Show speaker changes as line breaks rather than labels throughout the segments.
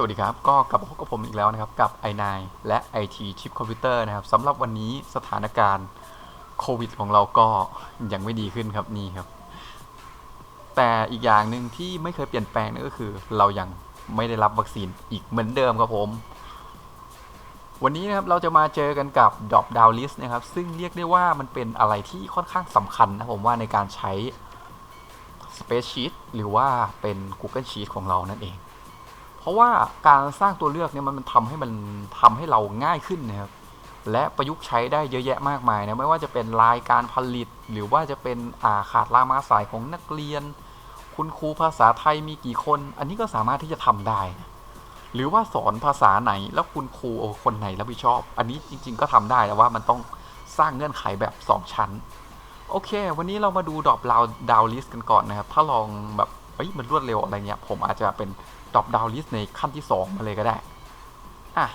สวัสดีครับ ก็กลับมาพบกับผมอีกแล้วนะครับ กับ i9 และ IT Chip Computer นะครับสำหรับวันนี้สถานการณ์โควิดของเราก็ยังไม่ดีขึ้นครับนี่ครับ แต่อีกอย่างหนึ่งที่ไม่เคยเปลี่ยนแปลงนั่นก็คือ เรายังไม่ได้รับวัคซีนอีกเหมือนเดิมครับผม วันนี้นะครับเราจะมาเจอกันกับ Drop Down List นะครับ ซึ่งเรียกได้ว่ามันเป็นอะไรที่ค่อนข้างสำคัญนะผมว่าในการใช้ Space Sheet หรือว่าเป็น Google Sheet ของเรานั่นเอง ราะว่าการสร้างตัวเลือกเนี่ยมันทำให้มันทำให้เราง่ายขึ้นนะครับ และประยุกต์ใช้ได้เยอะแยะมากมายนะไม่ว่าจะเป็นรายการผลิต หรือว่าจะเป็นอาขาดลามาสายของนักเรียน คุณครูภาษาไทยมีกี่คน อันนี้ก็สามารถที่จะทำได้นะหรือว่าสอนภาษาไหนแล้วคุณครูคนไหนรับผิดชอบ อันนี้จริง ๆ ก็ทำได้แต่ว่ามันต้องสร้างเงื่อนไขแบบ 2 ชั้น โอเค วันนี้เรามาดูดรอปดาวดาวลิสกันก่อนนะครับ ถ้าลองแบบเอ้ยมันรวดเร็วอะไรเงี้ย ผมอาจจะเป็น ดรอปดาวลิสในขั้นที่ 2 มาเลยก็ได้อะ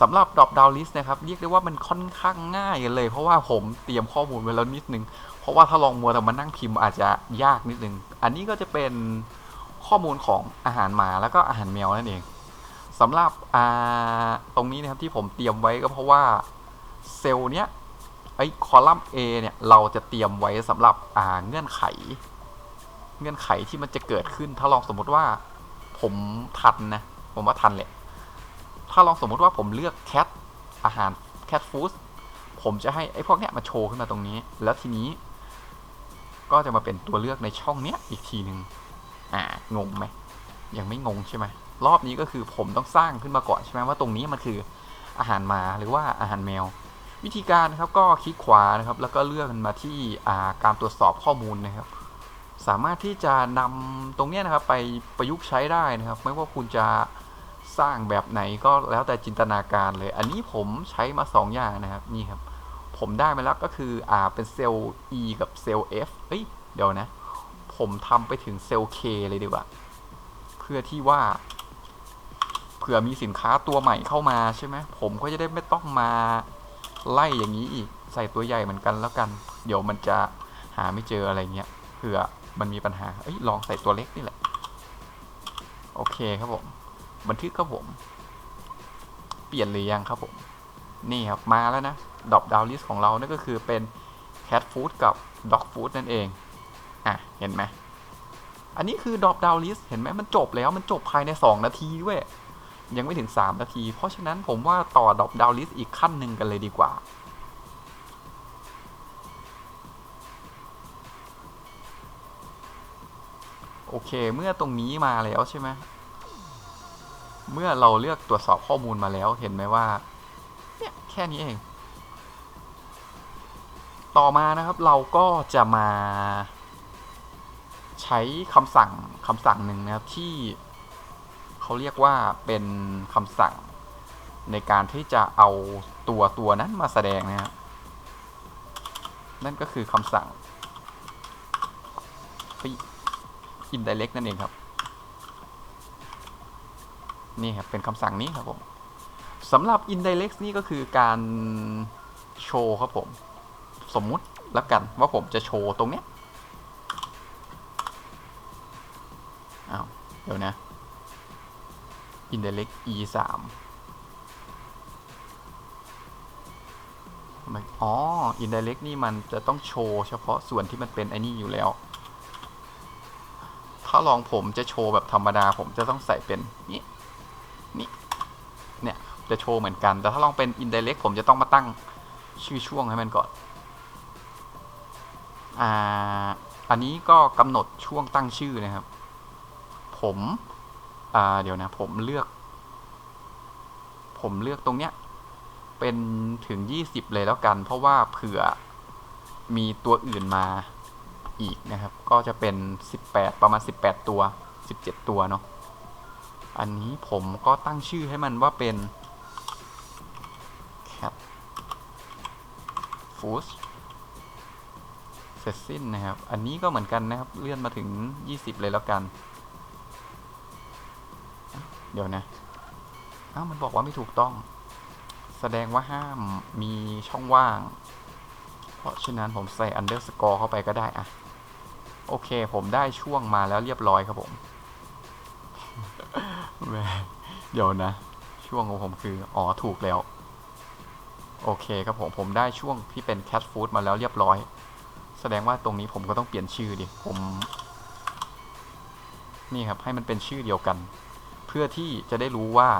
สำหรับดรอปดาวลิสนะครับ เรียกได้ว่ามันค่อนข้างง่ายเลย เพราะว่าผมเตรียมข้อมูลไว้แล้วนิดนึง เพราะว่าถ้าลองมัวแต่มานั่งพิมพ์อาจจะยากนิดนึง อันนี้ก็จะเป็นข้อมูลของอาหารหมาแล้วก็อาหารแมวนั่นเองสำหรับตรงนี้นะครับที่ผมเตรียมไว้ก็เพราะว่าเซลล์เนี้ยไอ้คอลัมน์ A เนี่ยเราจะเตรียมไว้สำหรับเงื่อนไข เงื่อนไขที่มันจะเกิดขึ้นถ้าลองสมมติว่า ผมทันนะ ผมว่าทันแหละ ถ้าลองสมมติว่าผมเลือกแคทอาหารแคทฟู้ดผมจะให้ไอ้พวกเนี้ยมาโชว์ขึ้นมาตรงนี้ แล้วทีนี้ ก็จะมาเป็นตัวเลือกในช่องเนี้ยอีกทีหนึ่งอ่างงไหมยังไม่งงใช่ไหมรอบนี้ก็คือผมต้องสร้างขึ้นมาก่อนใช่ไหมว่าตรงนี้มันคืออาหารหมาหรือว่าอาหารแมว วิธีการนะครับก็คลิกขวานะครับ แล้วก็เลือกันมาที่การตรวจสอบข้อมูลนะครับ สามารถที่จะนำตรงนี้นะครับไปประยุกต์ใช้ได้นะครับ ไม่ว่าคุณจะสร้างแบบไหนก็แล้วแต่จินตนาการเลย อันนี้ผมใช้มา 2 อย่างนะครับนี่ครับ ผมได้มาแล้วก็คืออ่าเป็นเซลล์ E กับเซลล์ F เอ้ยเดี๋ยวนะ ผมทำไปถึงเซลล์ K เลยดีกว่า เพื่อที่ว่าเผื่อมีสินค้าตัวใหม่เข้ามาใช่ไหมผมก็จะได้ไม่ต้องมาไล่อย่างนี้อีก ใส่ตัวใหญ่เหมือนกันแล้วกัน เดี๋ยวมันจะหาไม่เจออะไรเงี้ยเผื่อ มันมีปัญหาเอ้ยลองใส่ตัวเล็กนี่แหละ โอเคครับผม บันทึกครับผม เปลี่ยนหรือยังครับผม นี่ครับมาแล้วนะดอกดาวลิสของเรานั่นก็คือเป็นแคทฟู้ดกับด็อกฟู้ดนั่นเอง อะ เห็นไหม อันนี้คือดอกดาวลิสเห็นไหมมันจบแล้วมันจบภายใน 2 นาทีด้วยยังไม่ถึง 3 นาที เพราะฉะนั้นผมว่าต่อดอกดาวลิสอีกขั้นหนึ่งกันเลยดีกว่า โอเค เมื่อตรงนี้มาแล้วใช่ไหมเมื่อเราเลือกตรวจสอบข้อมูลมาแล้วเห็นไหมว่า เนี่ยแค่นี้เอง ต่อมานะครับเราก็จะมา ใช้คำสั่งคำสั่งหนึ่งนะครับที่เขาเรียกว่าเป็นคำสั่งในการที่จะเอาตัวตัวนั้นมาแสดงนะครับนั่นก็คือคำสั่ง indirect นั่นเองครับ นี่ครับ เป็นคำสั่งนี้ครับผมสำหรับ indirect นี่ก็คือการโชว์ครับผม สมมุติแล้วกันว่าผมจะโชว์ตรงเนี้ยอ้าวเดี๋ยวนะ indirect e 3ทำไมอ๋อ indirect นี่มันจะต้องโชว์เฉพาะส่วนที่มันเป็นไอ้นี่อยู่แล้ว ถ้าลองผมจะโชว์แบบธรรมดา ผมจะต้องใส่เป็นนี่นี่เนี่ยจะโชว์เหมือนกัน แต่ถ้าลองเป็น indirect ผมจะต้องมาตั้งชื่อช่วงให้มันก่อนอ่าอันนี้ก็กำหนดช่วงตั้งชื่อนะครับ ผมอ่าเดี๋ยวนะ ผมเลือก ผมเลือกตรงเนี้ยเป็นถึง 20 เลยแล้วกัน เพราะว่าเผื่อมีตัวอื่นมา อีกนะครับ ก็จะเป็น 18 ประมาณ 18 ตัว 17 ตัวเนาะอันนี้ผมก็ตั้งชื่อให้มันว่าเป็น cat food เสร็จสิ้นนะครับ อันนี้ก็เหมือนกันนะครับ เลื่อนมาถึง 20 เลยแล้วกัน เดี๋ยวนะอ้าวมันบอกว่าไม่ถูกต้อง แสดงว่าห้ามมีช่องว่าง เพราะฉะนั้นผมใส่ underscore เข้าไปก็ได้อะ โอเค ผมได้ช่วงมาแล้วเรียบร้อยครับผมแมเดี๋ยวนะ ช่วงของผมคือ อ๋อ ถูกแล้ว โอเคครับผม ผมได้ช่วงที่เป็น cat food มาแล้วเรียบร้อย แสดงว่าตรงนี้ผมก็ต้องเปลี่ยนชื่อดิ ผม นี่ครับ ให้มันเป็นชื่อเดียวกัน เพื่อที่จะได้รู้ว่า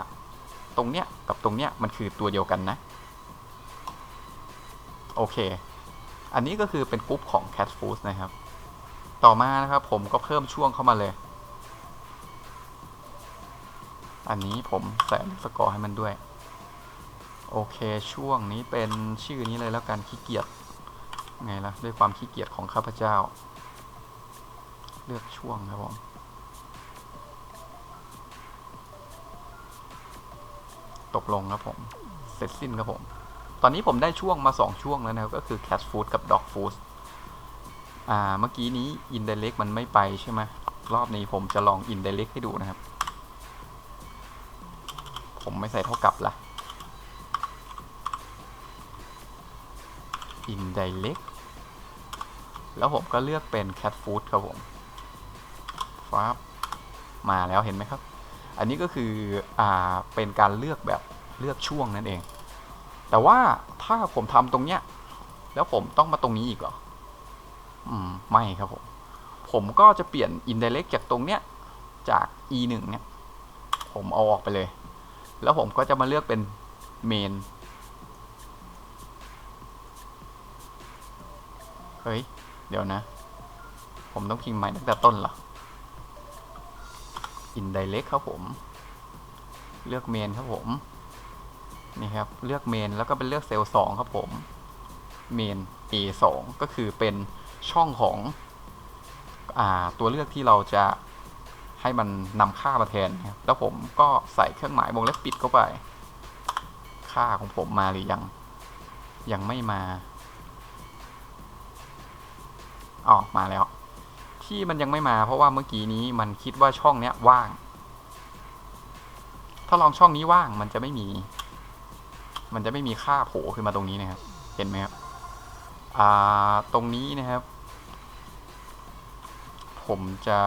ตรงเนี้ยกับตรงเนี้ยมันคือตัวเดียวกันนะ โอเค อันนี้ก็คือเป็นกรุ๊ปของ cat food นะครับ ต่อมานะครับผมก็เพิ่มช่วงเข้ามาเลย อันนี้ผมใส่สกอร์ให้มันด้วย โอเคช่วงนี้เป็นชื่อนี้เลยแล้วกันขี้เกียจไงล่ะด้วยความขี้เกียจของข้าพเจ้า เลือกช่วงครับผมตกลงครับผม เสร็จสิ้นครับผม ตอนนี้ผมได้ช่วงมาสองช่วงแล้วนะครับ ก็คือ cat food กับ dog food อ่าเมื่อกี้นี้ indirect มันไม่ไปใช่ไหมรอบนี้ผมจะลอง indirect ให้ดูนะครับ ผมไม่ใส่เท่ากับละ indirect แล้วผมก็เลือกเป็น cat food ครับผมฟ้าบมาแล้วเห็นไหมครับ อันนี้ก็คืออ่าเป็นการเลือกแบบเลือกช่วงนั่นเอง แต่ว่าถ้าผมทำตรงเนี้ย แล้วผมต้องมาตรงนี้อีกเหรอ อืมไม่ครับผม ผมก็จะเปลี่ยน indirect จากตรงเนี้ย จาก e 1เนี่ย ผมเอาออกไปเลย แล้วผมก็จะมาเลือกเป็น main เฮ้ย เดี๋ยวนะ ผมต้องพิมพ์ใหม่ตั้งแต่ต้นเหรอ indirect ครับผม เลือก main ครับผม นี่ครับ เลือก main แล้วก็เป็นเลือกเซลล์2ครับผม main a 2ก็คือเป็น ช่องของอตัวเลือกที่เราจะให้มันนำค่ามาแทนนะครับแล้วผมก็ใส่เครื่องหมายวงเล็บปิดเข้าไป ค่าของผมมาหรือยัง ยังไม่มาอ๋อมาแล้ว ที่มันยังไม่มา เพราะว่าเมื่อกี้นี้มันคิดว่าช่องเนี้ยว่าง ถ้าลองช่องนี้ว่างมันจะไม่มี มันจะไม่มีค่าโผล่ขึ้นมาตรงนี้นะครับ เห็นไหมครับ อ่า ตรงนี้นะครับ ผมจะ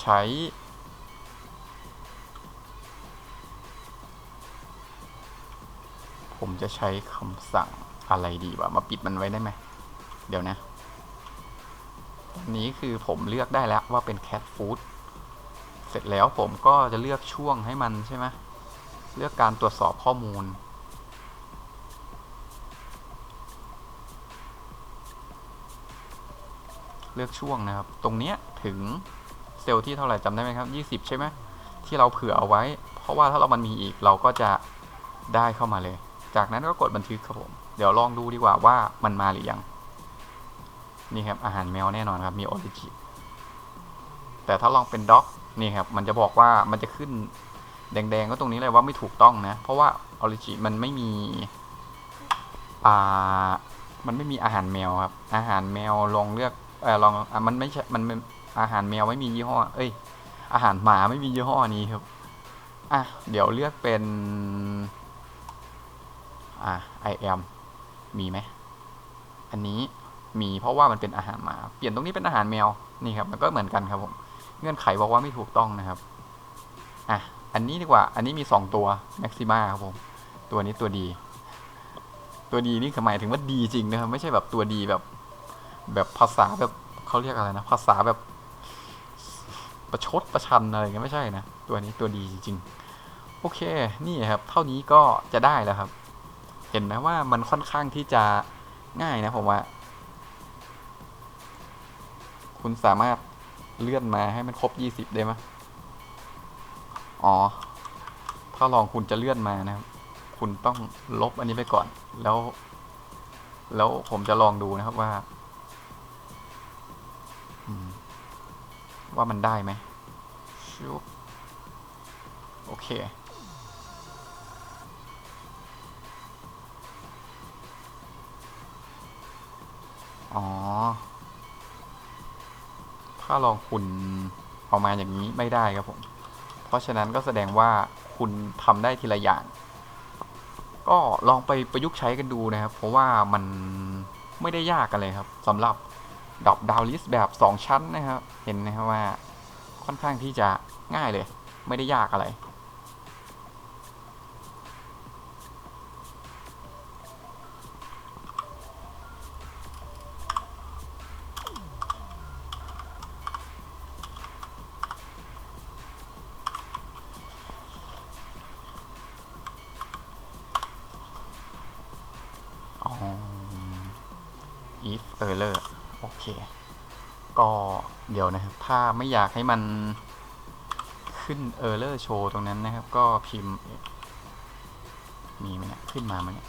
ใช้ ผมจะใช้คำสั่งอะไรดีวะ มาปิดมันไว้ได้ไหม เดี๋ยวนะ ตอนนี้คือผมเลือกได้แล้วว่าเป็น cat food เสร็จแล้วผมก็จะเลือกช่วงให้มันใช่ไหมเลือกการตรวจสอบข้อมูล เลือกช่วงนะครับ ตรงเนี้ยถึงเซลล์ที่เท่าไหร่จำได้ไหมครับ 20 ใช่ไหมที่เราเผื่อเอาไว้ เพราะว่าถ้าเรามันมีอีกเราก็จะได้เข้ามาเลย จากนั้นก็กดบันทึกครับผม เดี๋ยวลองดูดีกว่าว่ามันมาหรือยัง นี่ครับอาหารแมวแน่นอนครับมีออริจิแต่ถ้าลองเป็นด็อกนี่ครับมันจะบอกว่ามันจะขึ้นแดงๆก็ตรงนี้เลยว่าไม่ถูกต้องนะ เพราะว่าออริจิมันไม่มีอ่ามันไม่มีอาหารแมวครับ อาหารแมวลองเลือก เออลองอะมันไม่ใช่มันเป็นอาหารแมวไม่มียี่ห้อ เอ้ย อาหารหมาไม่มียี่ห้อนี้ครับ อะ เดี๋ยวเลือกเป็น อะ I am มีไหม อันนี้มีเพราะว่ามันเป็นอาหารหมา เปลี่ยนตรงนี้เป็นอาหารแมว นี่ครับ มันก็เหมือนกันครับผม เงื่อนไขบอกว่าไม่ถูกต้องนะครับ อะ อันนี้ดีกว่า อันนี้มีสองตัว maxima ครับผม ตัวนี้ตัวดี ตัวดีนี่คือหมายถึงว่าดีจริงนะครับ ไม่ใช่แบบตัวดีแบบ แบบภาษาแบบเขาเรียกอะไรนะ ภาษาแบบประชดประชันอะไรเงี้ยไม่ใช่นะ ตัวนี้ตัวดีจริงๆ โอเค นี่ครับ เท่านี้ก็จะได้แล้วครับ เห็นไหมว่ามันค่อนข้างที่จะง่ายนะผมว่า คุณสามารถเลื่อนมาให้มันครบยี่สิบได้ไหมอ๋อ ถ้าลองคุณจะเลื่อนมานะครับ คุณต้องลบอันนี้ไปก่อน แล้ว แล้วผมจะลองดูนะครับว่า ว่ามันได้ไหมชุบโอเค อ๋อ ถ้าลองคุณเอามาอย่างนี้ไม่ได้ครับผม เพราะฉะนั้นก็แสดงว่าคุณทำได้ทีละอย่าง ก็ลองไปประยุกต์ใช้กันดูนะครับ เพราะว่ามันไม่ได้ยากกันเลยครับสำหรับ ดอปดาวลิสแบบ 2 ชั้นนะครับ เห็นนะครับว่าค่อนข้างที่จะง่ายเลย ไม่ได้ยากอะไรอ๋อ if error ก็เดี๋ยวนะครับ ถ้าไม่อยากให้มันขึ้น error โชว์ตรงนั้นนะครับ ก็พิมพ์ มีไหมเนี่ยขึ้นมาไหมเนี่ย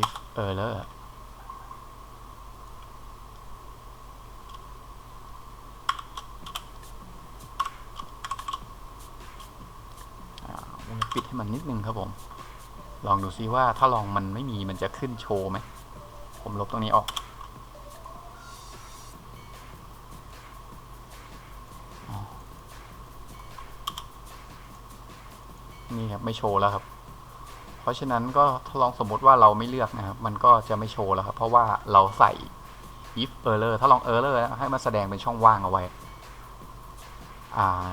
if error อ่าผมจะ ปิดให้มันนิดนึงครับผม ลองดูซิว่าถ้าลองมันไม่มีมันจะขึ้นโชว์ไหม ผมลบตรงนี้ออกนี่ครับไม่โชว์แล้วครับ เพราะฉะนั้นก็ถ้าลองสมมติว่าเราไม่เลือกนะครับ มันก็จะไม่โชว์แล้วครับ เพราะว่าเราใส่ if error ถ้าลอง error ให้มันแสดงเป็นช่องว่างเอาไว้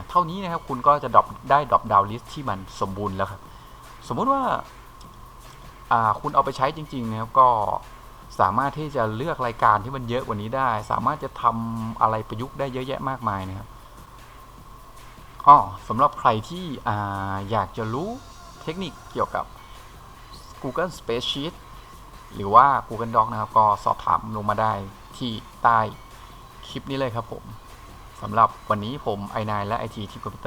เท่านี้นะครับคุณก็จะดรอปได้ drop down list ที่มันสมบูรณ์แล้วครับ สมมุติว่าอ่าคุณเอาไปใช้จริงๆนะครับก็สามารถที่จะเลือกรายการที่มันเยอะกว่านี้ได้ สามารถจะทำอะไรประยุกต์ได้เยอะแยะมากมายนะครับอ๋อสำหรับใครที่อ่าอยากจะรู้เทคนิคเกี่ยวกับ Google Spreadsheet หรือว่า Google Doc นะครับ ก็สอบถามลงมาได้ที่ใต้คลิปนี้เลยครับผม สำหรับวันนี้ผมไอนและไอทีทีคอมพิวเตอร์